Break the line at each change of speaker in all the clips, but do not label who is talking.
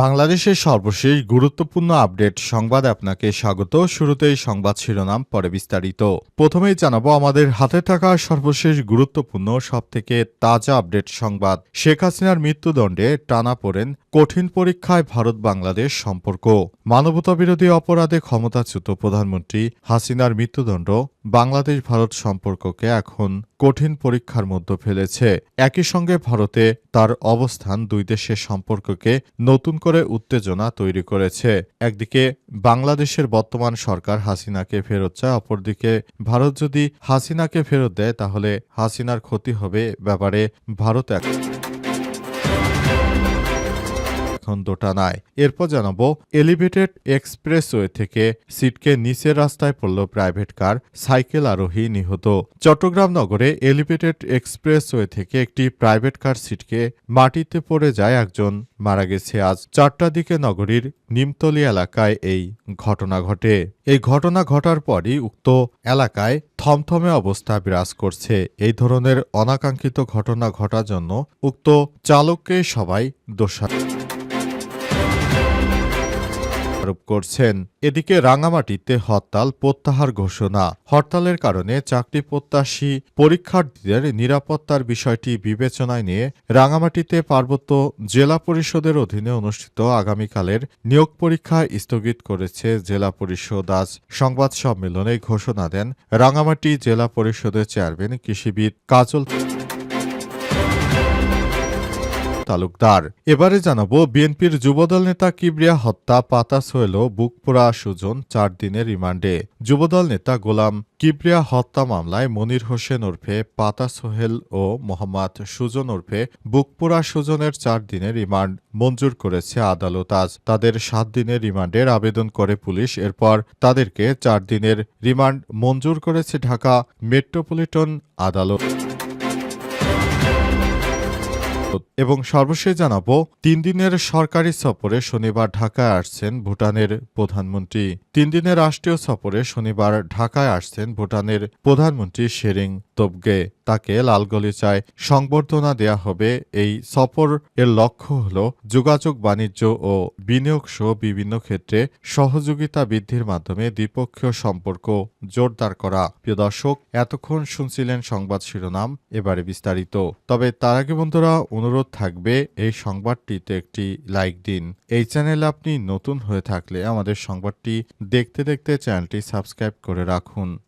বাংলাদেশের সর্বশেষ গুরুত্বপূর্ণ আপডেট সংবাদ আপনাকে স্বাগত। শুরুতেই সংবাদ শিরোনাম, পরে বিস্তারিত। প্রথমেই জানাব, আমাদের হাতে থাকা সর্বশেষ গুরুত্বপূর্ণ, সবথেকে তাজা আপডেট সংবাদ। শেখ হাসিনার মৃত্যুদণ্ডে টানা পড়েন কঠিন পরীক্ষায় ভারত বাংলাদেশ সম্পর্ক। মানবতাবিরোধী অপরাধে ক্ষমতাচ্যুত প্রধানমন্ত্রী হাসিনার মৃত্যুদণ্ড বাংলাদেশ ভারত সম্পর্ককে এখন কঠিন পরীক্ষার মধ্যে ফেলেছে। একই সঙ্গে ভারতে তার অবস্থান দুই দেশের সম্পর্ককে নতুন করে উত্তেজনা তৈরি করেছে। একদিকে বাংলাদেশের বর্তমান সরকার হাসিনাকে ফেরত চায়, অপরদিকে ভারত যদি হাসিনাকে ফেরত দেয়, তাহলে হাসিনার ক্ষতি হবে ব্যাপারে ভারত এক এখন দোটানায় এরপর জানাব এলিভেটেড এক্সপ্রেসওয়ে থেকে সিটকে নিচের রাস্তায় পড়ল প্রাইভেট কার সাইকেল আরোহী নিহত। চট্টগ্রাম নগরে এলিভেটেড এক্সপ্রেসওয়ে থেকে একটি প্রাইভেট কার সিটকে মাটিতে পড়ে যায় একজন। মারা গেছে আজ চারটার দিকে নগরীর নিমতলি এলাকায় এই ঘটনা ঘটে। এই ঘটনা ঘটার পরই উক্ত এলাকায় থমথমে অবস্থা বিরাজ করছে। এই ধরনের অনাকাঙ্ক্ষিত ঘটনা ঘটার জন্য উক্ত চালককে সবাই দোষারোপ আরোপ করছেন। এদিকে রাঙামাটিতে হরতাল প্রত্যাহার ঘোষণা। হরতালের কারণে চাকরি প্রত্যাশী পরীক্ষার্থীদের নিরাপত্তার বিষয়টি বিবেচনায় নিয়ে রাঙামাটিতে পার্বত্য জেলা পরিষদের অধীনে অনুষ্ঠিত আগামীকালের নিয়োগ পরীক্ষা স্থগিত করেছে জেলা পরিষদ। আজ সংবাদ সম্মেলনে ঘোষণা দেন রাঙামাটি জেলা পরিষদের চেয়ারম্যান কৃষিবিদ কাজল তালুকদার। এবারে জানাব, বিএনপির যুবদল নেতা কিবরিয়া হত্যা, পাতা সোহেল বুকপোড়া সুজন, চার দিনের রিমান্ডে। যুবদল নেতা গোলাম কিবরিয়া হত্যা মামলায় মনির হোসেন ওরফে পাতা সোহেল ও মোহাম্মদ সুজন ওরফে বুকপোড়া সুজনের চার দিনের রিমান্ড মঞ্জুর করেছে আদালত আজ। তাদের সাত দিনের রিমান্ডের আবেদন করে পুলিশ। এরপর তাদেরকে চার দিনের রিমান্ড মঞ্জুর করেছে ঢাকা মেট্রোপলিটন আদালত। এবং সর্বশেষ জানাব, তিন দিনের সরকারি সফরে শনিবার ঢাকায় আসছেন ভুটানের প্রধানমন্ত্রী। তিন দিনের রাষ্ট্রীয় সফরে শনিবার ঢাকায় আসছেন ভুটানের প্রধানমন্ত্রী শেরিং তোবগে। তাকে লালগলিচায় সংবর্ধনা দেয়া হবে। এই সফর এর লক্ষ্য হল যোগাযোগ বাণিজ্য ও বিনিয়োগ সহ বিভিন্ন ক্ষেত্রে সহযোগিতা বৃদ্ধির মাধ্যমে দ্বিপক্ষীয় সম্পর্ক জোরদার করা। প্রিয় দর্শক, এতক্ষণ শুনছিলেন সংবাদ শিরোনাম, এবারে বিস্তারিত। তবে তার আগে বন্ধুরা অনুরোধ থাকবে এই সংবাদটিতে একটি লাইক দিন। এই চ্যানেলে আপনি নতুন হয়ে থাকলে আমাদের সংবাদটি দেখতে দেখতে চ্যানেলটি সাবস্ক্রাইব করে রাখুন।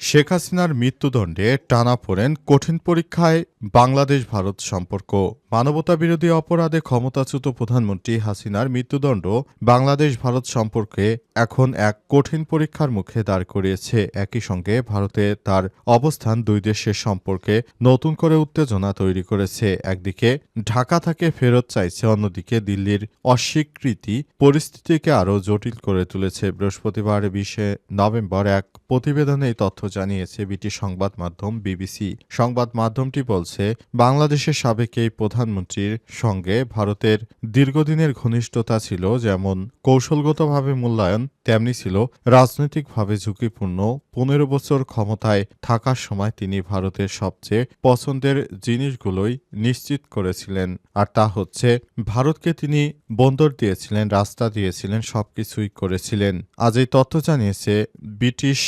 শেখ হাসিনার মৃত্যুদণ্ডে টানা পড়েন কঠিন পরীক্ষায় বাংলাদেশ ভারত সম্পর্ক। মানবতা বিরোধী অপরাধে ক্ষমতাচ্যুত প্রধানমন্ত্রী হাসিনার মৃত্যুদণ্ড বাংলাদেশ ভারত সম্পর্কে এখন এক কঠিন পরীক্ষার মুখে দাঁড় করিয়েছে। একই সঙ্গে ভারতে তার অবস্থান দুই দেশের সম্পর্কে নতুন করে উত্তেজনা তৈরি করেছে। একদিকে ঢাকা থেকে ফেরত চাইছে, অন্যদিকে দিল্লির অস্বীকৃতি পরিস্থিতিকে আরও জটিল করে তুলেছে। বৃহস্পতিবার বিশে নভেম্বর এক প্রতিবেদনে এই তথ্য জানিয়েছে বিটি সংবাদ মাধ্যম বিবিসি। সংবাদ মাধ্যমটি বলছে, বাংলাদেশের সাবেক এই প্রধানমন্ত্রীর সঙ্গে ভারতের দীর্ঘদিনের ঘনিষ্ঠতা ছিল যেমন কৌশলগতভাবে মূল্যায়ন, তেমনি ছিল রাজনৈতিকভাবে ঝুঁকিপূর্ণ। পনেরো বছর ক্ষমতায় থাকার সময় তিনি ভারতের সবচেয়ে পছন্দের জিনিসগুলোই নিশ্চিত করেছিলেন। আর তা হচ্ছে, ভারতকে তিনি বন্দর দিয়েছিলেন, রাস্তা দিয়েছিলেন, সবকিছুই করেছিলেন। আজ এই তথ্য জানিয়েছে ব্রিটিশ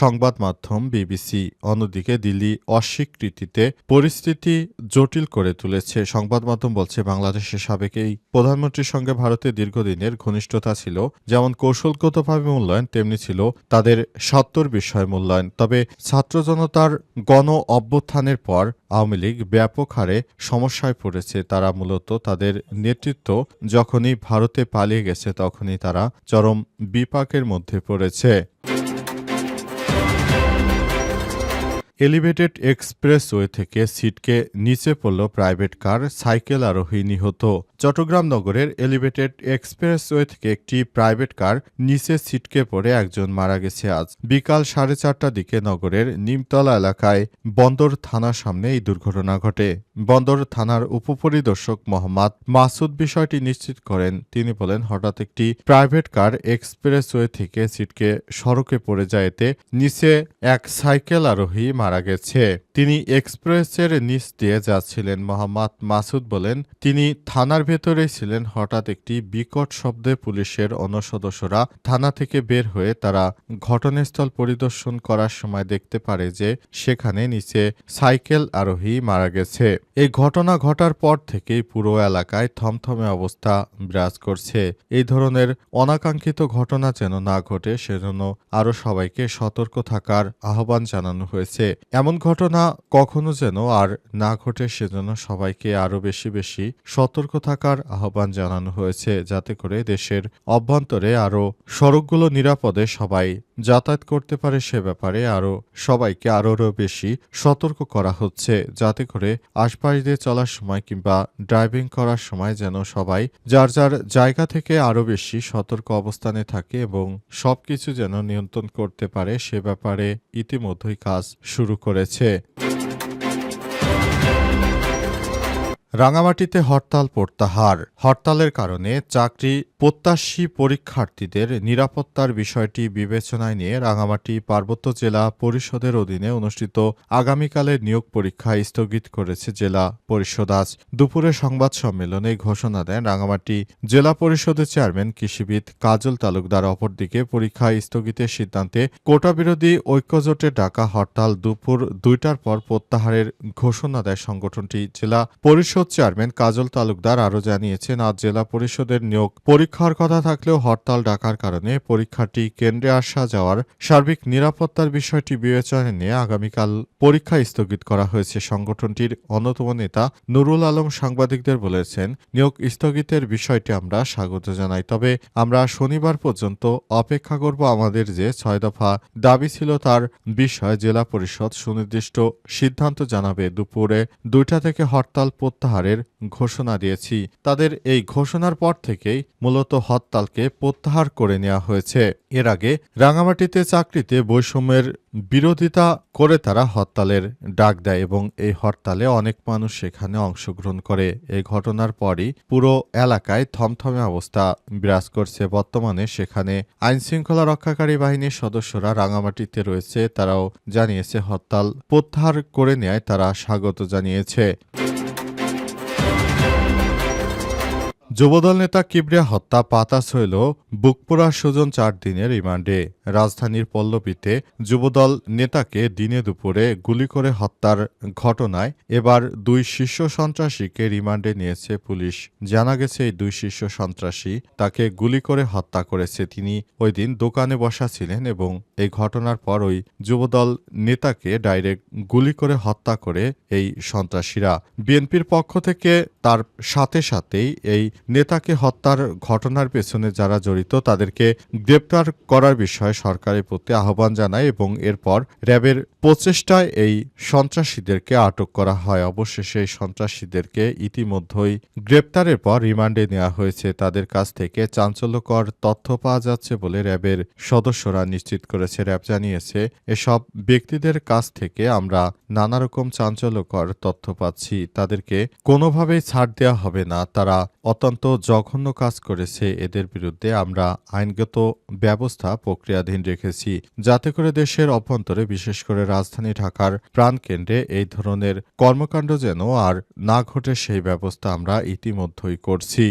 সংবাদ মাধ্যম বিবিসি অন্যদিকে দিল্লি অস্বীকৃতিতে পরিস্থিতি জটিল করে তুলেছে। সংবাদ মাধ্যম বলছে, বাংলাদেশের সাবেক এই প্রধানমন্ত্রীর সঙ্গে ভারতের দীর্ঘদিনের ঘনিষ্ঠতা ছিল। যেমন কৌশলগতভাবে মূল্যায়ন, তেমনি ছিল তাদের সত্তর বিষয় মূল্যায়ন। তবে ছাত্র জনতার গণ অভ্যুত্থানের পর আওয়ামী লীগ ব্যাপক হারে সমস্যায় পড়েছে। তারা মূলত তাদের নেতৃত্ব যখনই ভারতে পালিয়ে গেছে, তখনই তারা চরম বিপাকের মধ্যে পড়েছে। এলিভেটেড এক্সপ্রেসওয়ে থেকে সিটকে নিচে পড়ল প্রাইভেট কার সাইকেল আরোহী নিহত। চট্টগ্রাম নগরের এলিভেটেড এক্সপ্রেসওয়ে থেকে একটি প্রাইভেট কার নিচে ছিটকে পড়ে একজন মারা গেছে আজ। বিকাল সাড়ে চারটার দিকে নগরের নিমতলা এলাকায় বন্দর থানার সামনে এই দুর্ঘটনা ঘটে। বন্দর থানার উপপরিদর্শক মোহাম্মদ মাসুদ বিষয়টি নিশ্চিত করেন। তিনি বলেন, হঠাৎ একটি প্রাইভেট কার এক্সপ্রেসওয়ে থেকে সিটকে সড়কে পড়ে যায় এতে নিচে এক সাইকেল আরোহী মারা গেছে। তিনি এক্সপ্রেসের নিচ দিয়ে যাচ্ছিলেন, মোহাম্মদ মাসুদ বলেন, তিনি থানার ভেতরে ছিলেন, হঠাৎ একটি বিকট শব্দে পুলিশের অন্য সদস্যরা থানা থেকে বের হয়ে তারা ঘটনাস্থল পরিদর্শন করার সময় দেখতে পারে যে সেখানে নিচে সাইকেল আরোহী মারা গেছে। এই ঘটনা ঘটার পর থেকেই পুরো এলাকায় থমথমে অবস্থা বিরাজ করছে। এই ধরনের অনাকাঙ্ক্ষিত ঘটনা যেন না ঘটে, সেজন্য আরও সবাইকে সতর্ক থাকার আহ্বান জানানো হয়েছে। এমন ঘটনা কখনো যেন আর না ঘটে, সেজন্য সবাইকে আরও বেশি বেশি সতর্ক থাকার আহ্বান জানানো হয়েছে, যাতে করে দেশের অভ্যন্তরে আরও সড়কগুলো নিরাপদে সবাই যাতায়াত করতে পারে সে ব্যাপারে আরও সবাইকে আরও বেশি সতর্ক করা হচ্ছে, যাতে করে আশপাশ দিয়ে চলার সময় কিংবা ড্রাইভিং করার সময় যেন সবাই যার যার জায়গা থেকে আরও বেশি সতর্ক অবস্থানে থাকে এবং সব কিছু যেন নিয়ন্ত্রণ করতে পারে সে ব্যাপারে ইতিমধ্যেই কাজ শুরু করেছে। রাঙামাটিতে হরতাল প্রত্যাহার। হরতালের কারণে চাকরি প্রত্যাশী পরীক্ষার্থীদের নিরাপত্তার বিষয়টি বিবেচনায় নিয়ে রাঙামাটি পার্বত্য জেলা পরিষদের অধীনে অনুষ্ঠিত আগামীকালের নিয়োগ পরীক্ষা স্থগিত করেছে জেলা পরিষদ। আজ দুপুরে সংবাদ সম্মেলনে ঘোষণা দেন রাঙামাটি জেলা পরিষদের চেয়ারম্যান কৃষিবিদ কাজল তালুকদার। অপরদিকে পরীক্ষা স্থগিতের সিদ্ধান্তে কোটা বিরোধী ঐক্যজোটে ডাকা হরতাল দুপুর দুইটার পর প্রত্যাহারের ঘোষণা দেয় সংগঠনটি। জেলা পরিষদ চেয়ারম্যান কাজল তালুকদার আরও জানিয়েছেন, আজ জেলা পরিষদের নিয়োগ পরীক্ষার কথা থাকলেও হরতাল ডাকার কারণে পরীক্ষাটি কেন্দ্রে আসা যাওয়ার সার্বিক নিরাপত্তার বিষয়টি বিবেচনায় নিয়ে আগামীকাল পরীক্ষা স্থগিত করা হয়েছে। সংগঠনটির অন্যতম নেতা নুরুল আলম সাংবাদিকদের বলেছেন, নিয়োগ স্থগিতের বিষয়টি আমরা স্বাগত জানাই, তবে আমরা শনিবার পর্যন্ত অপেক্ষা করব আমাদের যে ছয় দফা দাবি ছিল তার বিষয়ে জেলা পরিষদ সুনির্দিষ্ট সিদ্ধান্ত জানাবে। দুপুরে দুইটা থেকে হরতাল প্রত্যাহারের ঘোষণা দিয়েছি। তাদের এই ঘোষণার পর থেকেই মূলত হরতালকে প্রত্যাহার করে নেওয়া হয়েছে। এর আগে রাঙামাটিতে চাকরিতে বৈষম্যের বিরোধিতা করে তারা হরতালের ডাক দেয় এবং এই হরতালে অনেক মানুষ সেখানে অংশগ্রহণ করে। এই ঘটনার পরই পুরো এলাকায় থমথমে অবস্থা বিরাজ করছে। বর্তমানে সেখানে আইনশৃঙ্খলা রক্ষাকারী বাহিনীর সদস্যরা রাঙামাটিতে রয়েছে। তারাও জানিয়েছে হরতাল প্রত্যাহার করে নেয় তারা স্বাগত জানিয়েছে। যুবদল নেতা কিবরিয়া হত্যা পাতাস হইল বুকপুরা সুজন চার দিনের রিমান্ডে। রাজধানীর পল্লবীতে যুবদল নেতাকে দিনে দুপুরে গুলি করে হত্যার ঘটনায় এবার দুই শীর্ষ সন্ত্রাসীকে রিমান্ডে নিয়েছে পুলিশ। জানা গেছে, এই দুই শীর্ষ সন্ত্রাসী তাকে গুলি করে হত্যা করেছে। তিনি ওই দিন দোকানে বসা ছিলেন এবং এই ঘটনার পর ওই যুবদল নেতাকে ডাইরেক্ট গুলি করে হত্যা করে এই সন্ত্রাসীরা। বিএনপির পক্ষ থেকে তার সাথে সাথেই এই নেতাকে হত্যার ঘটনার পেছনে যারা জড়িত, তাদেরকে গ্রেপ্তার করার বিষয়ে সরকারের প্রতি আহ্বান জানায় এবং এরপর র্যাবের প্রচেষ্টায় এই সন্ত্রাসীদেরকে আটক করা হয়। অবশেষে এই সন্ত্রাসীদেরকে ইতিমধ্যেই গ্রেপ্তারের পর রিমান্ডে নেওয়া হয়েছে। তাদের কাছ থেকে চাঞ্চল্যকর তথ্য পাওয়া যাচ্ছে বলে র্যাবের সদস্যরা নিশ্চিত করেছে। র্যাব জানিয়েছে, এসব ব্যক্তিদের কাছ থেকে আমরা নানা রকম চাঞ্চল্যকর তথ্য পাচ্ছি। তাদেরকে কোনোভাবেই ছাড় দেওয়া হবে না। তারা অত্যন্ত জঘন্য কাজ করেছে এদের বিরুদ্ধে। আমরা আইনগত ব্যবস্থা প্রক্রিয়াধীন রেখেছি, যাতে করে দেশের অভ্যন্তরে, বিশেষ করে রাজধানী ঢাকার প্রাণকেন্দ্রে, এই ধরনের কর্মকাণ্ড যেন আর না ঘটে, সেই ব্যবস্থা আমরা ইতিমধ্যেই করছি।